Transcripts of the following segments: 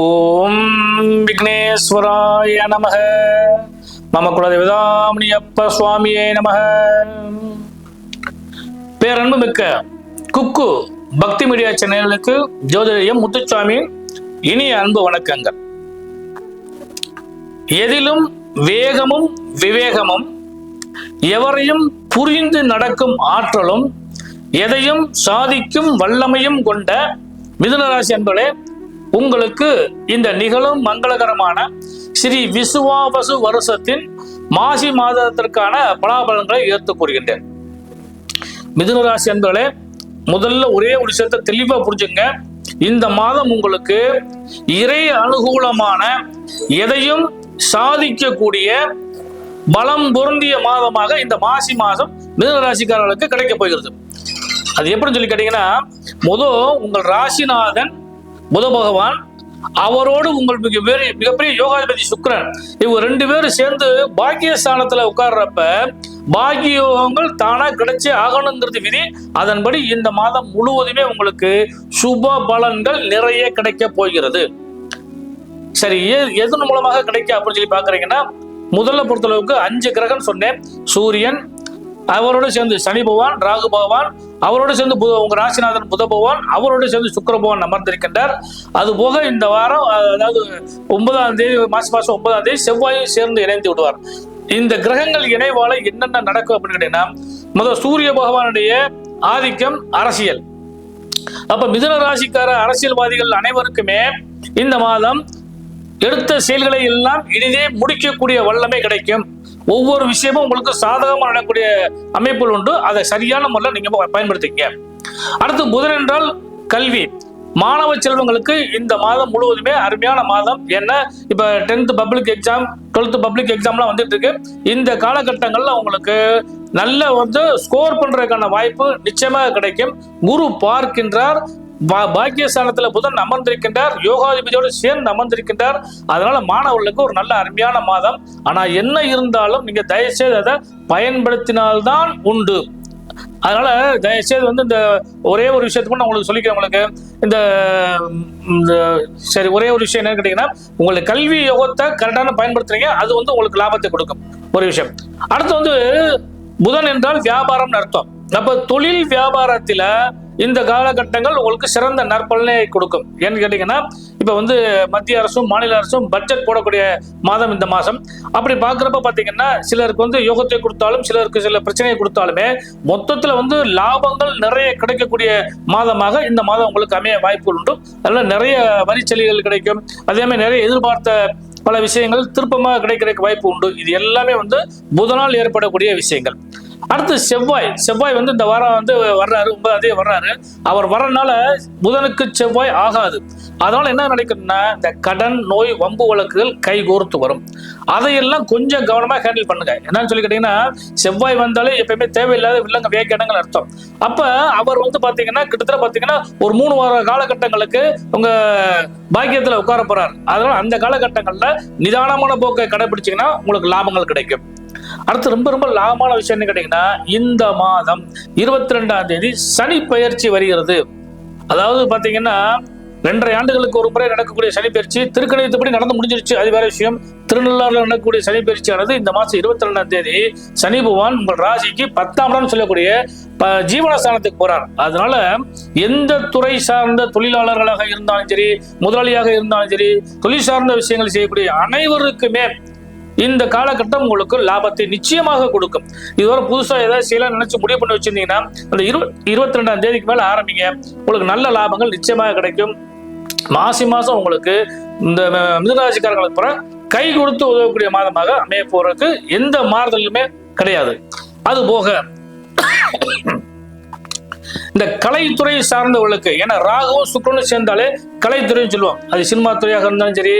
ஓம் விக்னேஸ்வராய நமக. மம குலதேவதாமணியப்ப சுவாமியே நமக. பேரன்பு மிக்க குக்கு பக்தி மீடியா சேனலுக்கு ஜோதிடம் முத்துச்சாமி இனிய அன்பு வணக்கங்கள். எதிலும் வேகமும் விவேகமும் எவரையும் புரிந்து நடக்கும் ஆற்றலும் எதையும் சாதிக்கும் வல்லமையும் கொண்ட மிதுனராசி என்பதே உங்களுக்கு இந்த நிகழும் மங்களகரமான ஸ்ரீ விசுவாவசு வருஷத்தின் மாசி மாதத்திற்கான பலாபலன்களை ஏற்றுக் கூறுகின்றேன். மிதுனராசி என்பர்களே முதல்ல ஒரே ஒரு விஷயத்தை தெளிவா புரிஞ்சுங்க இந்த மாதம் உங்களுக்கு இறை அனுகூலமான எதையும் சாதிக்கக்கூடிய பலம் பொருந்திய மாதமாக இந்த மாசி மாதம் மிதுனராசிக்காரர்களுக்கு கிடைக்க போகிறது. அது எப்படின்னு சொல்லி கேட்டீங்கன்னா முதல் உங்கள் ராசிநாதன் புத பகவான் அவரோடு உங்கள் மிக பெரிய மிகப்பெரிய யோகாதிபதி சுக்கரன். இவங்க ரெண்டு பேரும் சேர்ந்து பாக்கியஸ்தானத்துல உட்கார்றப்ப பாக்கிய யோகங்கள் தானா கிடைச்சே ஆகணுங்கிறது விதி. அதன்படி இந்த மாதம் முழுவதுமே உங்களுக்கு சுப பலன்கள் நிறைய கிடைக்க போகிறது. சரி எ- எதன் மூலமாக கிடைக்க அப்படின்னு சொல்லி பாக்குறீங்கன்னா முதல்ல பொறுத்தளவுக்கு அஞ்சு கிரகம் சொன்னேன். சூரியன் அவரோடு சேர்ந்து சனி பகவான் ராகு பகவான் அவரோடு சேர்ந்து புத உங்க ராசிநாதன் புத பகவான் அவரோடு சேர்ந்து சுக்கர பகவான் அமர்ந்திருக்கின்றார். அது போக இந்த வாரம் அதாவது ஒன்பதாம் தேதி மாசம் மாசம் ஒன்பதாம் தேதி செவ்வாயும் சேர்ந்து இணைந்து விடுவார். இந்த கிரகங்கள் இணைவால என்னென்ன நடக்கும் அப்படின்னு கேட்டீங்கன்னா முதல் சூரிய பகவானுடைய ஆதிக்கம் அரசியல். அப்ப மிதுன ராசிக்கார அரசியல்வாதிகள் அனைவருக்குமே இந்த மாதம் எடுத்த செயல்களை எல்லாம் இனிதே முடிக்கக்கூடிய வல்லமை கிடைக்கும். ஒவ்வொரு விஷயமும் உங்களுக்கு சாதகமா நடக்கக்கூடிய அமைப்புகள் உண்டு. அதை சரியான முறையில் நீங்க பயன்படுத்திங்க பயன்படுத்திக்க அடுத்து புதன் என்றால் கல்வி. மாணவ செல்வங்களுக்கு இந்த மாதம் முழுவதுமே அருமையான மாதம். ஏன்னா இப்ப tenth public exam twelfth public எக்ஸாம்லாம் வந்துட்டு இருக்கு. இந்த காலகட்டங்கள்ல உங்களுக்கு நல்ல வந்து ஸ்கோர் பண்றதுக்கான வாய்ப்பு நிச்சயமாக கிடைக்கும். குரு பார்க்கின்றார். பாக்கியஸ்தானத்துல புதன் அமர்ந்திருக்கின்றார். யோகாதிபதியோடு சேர்ந்து அமர்ந்திருக்கின்றார். அதனால மாணவர்களுக்கு ஒரு நல்ல அருமையான மாதம். ஆனா என்ன இருந்தாலும் நீங்க தயவுசெய்து அதை பயன்படுத்தினால்தான் உண்டு. அதனால தயவுசெய்து வந்து இந்த ஒரே ஒரு விஷயத்துக்கு நான் உங்களுக்கு சொல்லிக்கிறேன் உங்களுக்கு. இந்த இந்த சரி ஒரே ஒரு விஷயம் என்னன்னு கேட்டீங்கன்னா உங்களுக்கு கல்வி யோகத்தை கரெக்டான பயன்படுத்துறீங்க. அது வந்து உங்களுக்கு லாபத்தை கொடுக்கும். ஒரு விஷயம். அடுத்து வந்து புதன் என்றால் வியாபாரம்னு அர்த்தம். அப்ப தொழில் வியாபாரத்துல இந்த காலகட்டங்கள் உங்களுக்கு சிறந்த நற்பலனை கொடுக்கும். ஏன்னு கேட்டீங்கன்னா இப்போ வந்து மத்திய அரசும் மாநில அரசும் பட்ஜெட் போடக்கூடிய மாதம் இந்த மாதம். அப்படி பார்க்குறப்ப பார்த்தீங்கன்னா சிலருக்கு வந்து யோகத்தை கொடுத்தாலும் சிலருக்கு சில பிரச்சனையை கொடுத்தாலுமே மொத்தத்தில் வந்து லாபங்கள் நிறைய கிடைக்கக்கூடிய மாதமாக இந்த மாதம் உங்களுக்கு அமைய வாய்ப்புகள் உண்டு. அதில் நிறைய வரிச்சலுகைகள் கிடைக்கும். அதே மாதிரி நிறைய எதிர்பார்த்த பல விஷயங்கள் திருப்பமாக கிடைக்கிறதுக்கு வாய்ப்பு உண்டு. இது எல்லாமே வந்து புதனால் ஏற்படக்கூடிய விஷயங்கள். அடுத்து செவ்வாய். செவ்வாய் வந்து இந்த வாரம் வந்து வர்றாரு ஒன்பதாம் வர்றாரு. அவர் வர்றதுனால புதனுக்கு செவ்வாய் ஆகாது. அதனால என்ன நடக்குதுன்னா இந்த கடன் நோய் வம்பு வழக்குகள் கை கோர்த்து வரும். அதையெல்லாம் கொஞ்சம் கவனமா ஹேண்டில் பண்ணுங்க. என்னன்னு சொல்லி கேட்டீங்கன்னா செவ்வாய் வந்தாலே எப்பயுமே தேவையில்லாத வில்லங்க வேக்கடங்கள் அர்த்தம். அப்ப அவர் வந்து பாத்தீங்கன்னா கிட்டத்தட்ட பாத்தீங்கன்னா ஒரு மூணு வார காலகட்டங்களுக்கு உங்க பாக்கியத்துல உட்கார போறாரு. அதனால அந்த காலகட்டங்கள்ல நிதானமான போக்கை கடைபிடிச்சீங்கன்னா உங்களுக்கு லாபங்கள் கிடைக்கும். அடுத்து ரொம்ப ரொம்ப லாபமான விஷயம் என்ன கேட்டீங்கன்னா இந்த மாதம் இருபத்தி ரெண்டாம் தேதி சனி பெயர்ச்சி வருகிறது. அதாவது பாத்தீங்கன்னா ரெண்டரை ஆண்டுகளுக்கு ஒரு முறை நடக்கக்கூடிய சனி பயிற்சி திருக்கணித்தபடி நடந்து முடிஞ்சிருச்சு. அது வேற விஷயம். திருநள்ளாறுல நடக்கக்கூடிய சனி பயிற்சியானது இந்த மாசம் இருபத்தி ரெண்டாம் தேதி சனி பகவான் உங்கள் ராசிக்கு பத்தாம் இடம் சொல்லக்கூடிய ஜீவனஸ்தானத்துக்கு போறார். அதனால எந்த துறை சார்ந்த தொழிலாளர்களாக இருந்தாலும் சரி முதலாளியாக இருந்தாலும் சரி தொழில் சார்ந்த விஷயங்கள் செய்யக்கூடிய அனைவருக்குமே இந்த காலகட்டம் உங்களுக்கு லாபத்தை நிச்சயமாக கொடுக்கும். இதுவரை புதுசாக ஏதாவது செய்யலாம் நினைச்சு முடிவு பண்ணி வச்சிருந்தீங்கன்னா அந்த இரு இருபத்தி ரெண்டாம் தேதிக்கு மேலே ஆரம்பிங்க. உங்களுக்கு நல்ல லாபங்கள் நிச்சயமாக கிடைக்கும். மாசி மாசம் உங்களுக்கு இந்த ம- மிதுனராசிக்காரங்களுக்கு பிற கை கொடுத்து உதவக்கூடிய மாதமாக அமைய போறதுக்கு எந்த மாறுதலுமே கிடையாது. அது போக இந்த கலைத்துறையை சார்ந்தவர்களுக்கு ஏன்னா ராகவும் சுக்கரனும் சேர்ந்தாலே கலைத்துறைன்னு சொல்லுவோம். அது சினிமா துறையாக இருந்தாலும் சரி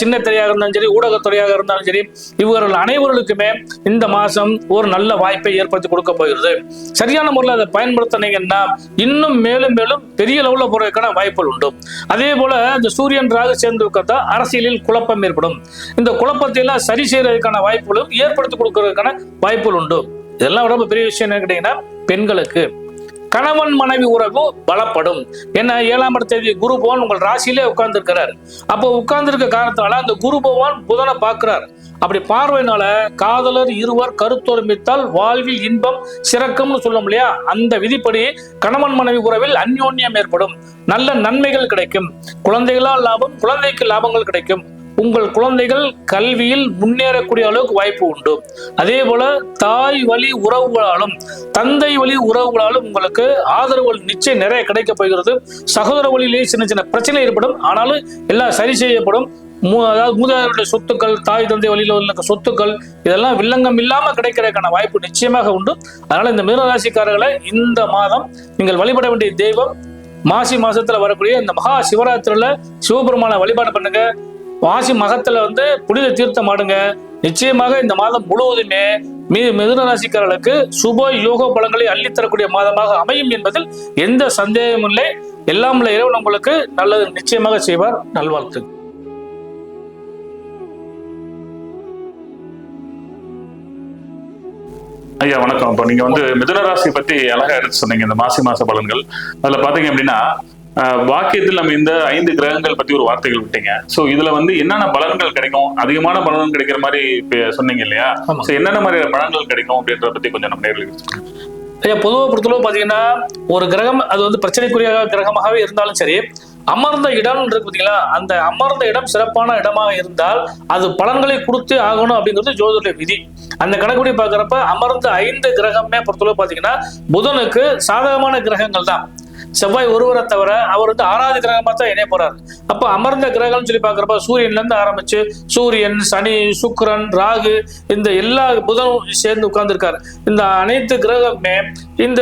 சின்ன துறையாக இருந்தாலும் சரி ஊடகத்துறையாக இருந்தாலும் சரி இவர்கள் அனைவர்களுக்குமே இந்த மாசம் ஒரு நல்ல வாய்ப்பை ஏற்படுத்தி கொடுக்க போகிறது. சரியான முறையில் அதை பயன்படுத்தினீங்கன்னா இன்னும் மேலும் மேலும் பெரிய லெவலில் போறதுக்கான வாய்ப்புகள் உண்டு. அதே போல இந்த சூரியன் ராகு சேர்ந்து உட்கார்ந்தா அரசியலில் குழப்பம் ஏற்படும். இந்த குழப்பத்தை எல்லாம் சரி செய்யறதுக்கான வாய்ப்புகளும் ஏற்படுத்தி கொடுக்கறதுக்கான வாய்ப்புகள் உண்டு. இதெல்லாம் ரொம்ப பெரிய விஷயம் என்ன கேட்டீங்கன்னா பெண்களுக்கு. கணவன் மனைவி உறவு பலப்படும். என்ன ஏழாம் தேதி குரு பகவான் உங்கள் ராசியிலே உட்கார்ந்துருக்கிறார். அப்போ உட்கார்ந்துருக்க காரணத்தால அந்த குரு பகவான் புதனை பார்க்கிறார். அப்படி பார்வையினால காதலர் இருவர் கருத்தொருமித்தால் வாழ்வில் இன்பம் சிறக்கும்னு சொல்லும் இல்லையா? அந்த விதிப்படி கணவன் மனைவி உறவில் அந்யோன்யம் ஏற்படும். நல்ல நன்மைகள் கிடைக்கும். குழந்தைகளால் லாபம் குழந்தைக்கு லாபங்கள் கிடைக்கும். உங்கள் குழந்தைகள் கல்வியில் முன்னேறக்கூடிய அளவுக்கு வாய்ப்பு உண்டு. அதே போல தாய் வழி உறவுகளாலும் தந்தை வழி உறவுகளாலும் உங்களுக்கு ஆதரவுகள் நிச்சயம் நிறைய கிடைக்க போகிறது. சகோதர வழியிலேயே சின்ன சின்ன பிரச்சனை ஏற்படும். ஆனாலும் எல்லாம் சரி செய்யப்படும். மூ- அதாவது மூதாதையருடைய சொத்துக்கள் தாய் தந்தை வழியில் உள்ள சொத்துக்கள் இதெல்லாம் வில்லங்கம் இல்லாமல் கிடைக்கிறதுக்கான வாய்ப்பு நிச்சயமாக உண்டு. அதனால இந்த மிருகராசிக்காரர்களை இந்த மாதம் நீங்கள் வழிபட வேண்டிய தெய்வம் மாசி மாசத்துல வரக்கூடிய இந்த மகா சிவராத்திரியில சிவபெருமான வழிபாடு பண்ணுங்க. மாசி மகத்துல வந்து புனித தீர்த்தம் ஆடுங்க. நிச்சயமாக இந்த மாதம் முழுவதுமே மீ மிதுன ராசிக்காரர்களுக்கு சுப யோக பலங்களை அள்ளித்தரக்கூடிய மாதமாக அமையும் என்பதில் எந்த சந்தேகமும் இல்லை. எல்லாம் உள்ள இறைவன் உங்களுக்கு நல்லது நிச்சயமாக செய்வார். நல்வாழ்த்து ஐயா வணக்கம். இப்போ நீங்க வந்து மிதுன ராசி பத்தி அழகா எடுத்து சொன்னீங்க இந்த மாசி மாச பலன்கள். அதுல பாத்தீங்க அப்படின்னா வாக்கியத்தில் நம்ம இந்த ஐந்து கிரகங்கள் பத்தி ஒரு வார்த்தைகள் விட்டீங்க. சோ இதுல வந்து என்னென்ன பலன்கள் கிடைக்கும்? அதிகமான பலன்கள் கிடைக்கிற மாதிரி சொன்னீங்க இல்லையா. சோ என்னென்ன மாதிரி பலன்கள் கிடைக்கும் அப்படின்றத பத்தி கொஞ்சம் நம்ம சொல்லுங்க. ஐயா பொதுவாக பொறுத்தளவு பார்த்தீங்கன்னா ஒரு கிரகம் அது வந்து பிரச்சனைக்குரிய கிரகமாகவே இருந்தாலும் சரி அமர்ந்த இடம் இருக்கு பார்த்தீங்களா அந்த அமர்ந்த இடம் சிறப்பான இடமாக இருந்தால் அது பலன்களை கொடுத்தே ஆகணும் அப்படிங்கிறது ஜோதிட விதி. அந்த கணக்குடி பார்க்குறப்ப அமர்ந்த ஐந்து கிரகமே பொறுத்தளவு பார்த்தீங்கன்னா புதனுக்கு சாதகமான கிரகங்கள் தான் செவ்வாய் ஒருவரை தவிர அவர் வந்து ஆறாவது கிரகமா தான் இணைய போறாரு. அப்போ அமர்ந்த கிரகம்னு சொல்லி பார்க்குறப்ப சூரியன்ல இருந்து ஆரம்பிச்சு சூரியன் சனி சுக்கரன் ராகு இந்த எல்லா புதனும் சேர்ந்து உட்கார்ந்துருக்காரு. இந்த அனைத்து கிரகமே இந்த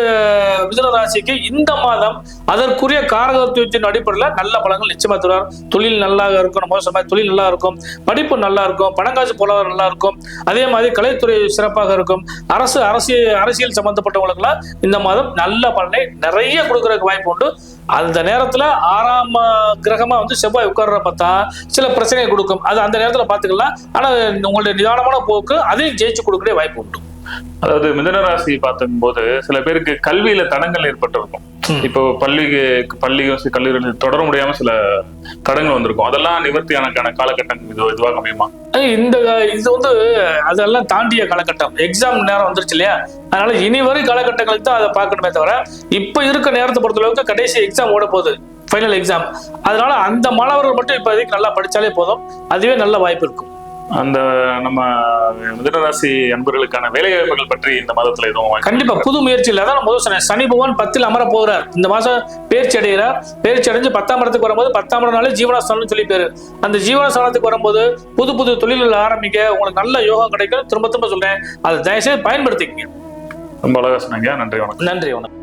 மிதுன ராசிக்கு இந்த மாதம் அதற்குரிய காரகத்துவத்தின் அடிப்படையில் நல்ல பழங்கள் நிச்சயமாக தருவார். தொழில் நல்லா இருக்கும் நம்ம சொன்ன தொழில் நல்லா இருக்கும் படிப்பு நல்லா இருக்கும் பணங்காசு பொருளாதாரம் நல்லா இருக்கும். அதே மாதிரி கலைத்துறை சிறப்பாக இருக்கும். அரசு அரசியல் அரசியல் சம்பந்தப்பட்டவங்களுக்குலாம் இந்த மாதம் நல்ல பலனை நிறைய கொடுக்குறதுக்கு வாய்ப்பு உண்டு. அந்த நேரத்துல ஆறாம் கிரகமா வந்து செவ்வாய் உட்கார்ற பார்த்தா சில பிரச்சனையை கொடுக்கும். அது அந்த நேரத்துல பாத்துக்கலாம் ஆனா உங்களுடைய நிதானமான போக்கு அதையும் ஜெயிச்சு கொடுக்கக்கூடிய வாய்ப்பு உண்டு. அதாவது மிதன ராசி போது சில பேருக்கு கல்வியில தடங்கள் ஏற்பட்டிருக்கும். இப்போ பள்ளிக்கு பள்ளியும் சரி, கல்லூரியும் தொடர முடியாம சில தடங்கள் வந்திருக்கும். அதெல்லாம் நிவர்த்தியான காலகட்டம் இது இதுவாக அமையுமா? இந்த இது வந்து அதெல்லாம் தாண்டிய காலகட்டம். எக்ஸாம் நேரம் வந்துருச்சு இல்லையா? அதனால இனி வரும் காலகட்டங்களுக்கு தான் அதை பார்க்கணுமே தவிர இப்ப இருக்க நேரத்தை பொறுத்தளவுக்கு கடைசி எக்ஸாம் ஓட போகுது. ஃபைனல் எக்ஸாம் அதனால அந்த மாணவர்கள் மட்டும் இப்போதைக்கு நல்லா படிச்சாலே போதும். அதுவே நல்ல வாய்ப்பு இருக்கும். அந்த நம்ம மிதுன ராசி அன்பர்களுக்கான வேலை வாய்ப்புகள் பற்றி இந்த மாதத்துல எதுவும் கண்டிப்பா புது முயற்சி இல்லை அதான் முதல் சொன்னேன். சனி பகவான் பத்தில் அமர போகிறார். இந்த மாசம் பேர்ச்சி அடைகிறார். பேர்ச்சி அடைஞ்சு பத்தாம் இடத்துக்கு வரும்போது பத்தாம் இடம்னாலே ஜீவனஸ்தானம்னு சொல்லி பேரு அந்த ஜீவனஸ்தானத்துக்கு வரும்போது புது புது தொழில்கள் ஆரம்பிக்க உங்களுக்கு நல்ல யோகம் கிடைக்கும். திரும்ப திரும்ப சொல்றேன். அதை தயவுசெய்து பயன்படுத்திக்கங்க. ரொம்ப அழகா சொன்னீங்க. நன்றி வணக்கம். நன்றி வணக்கம்.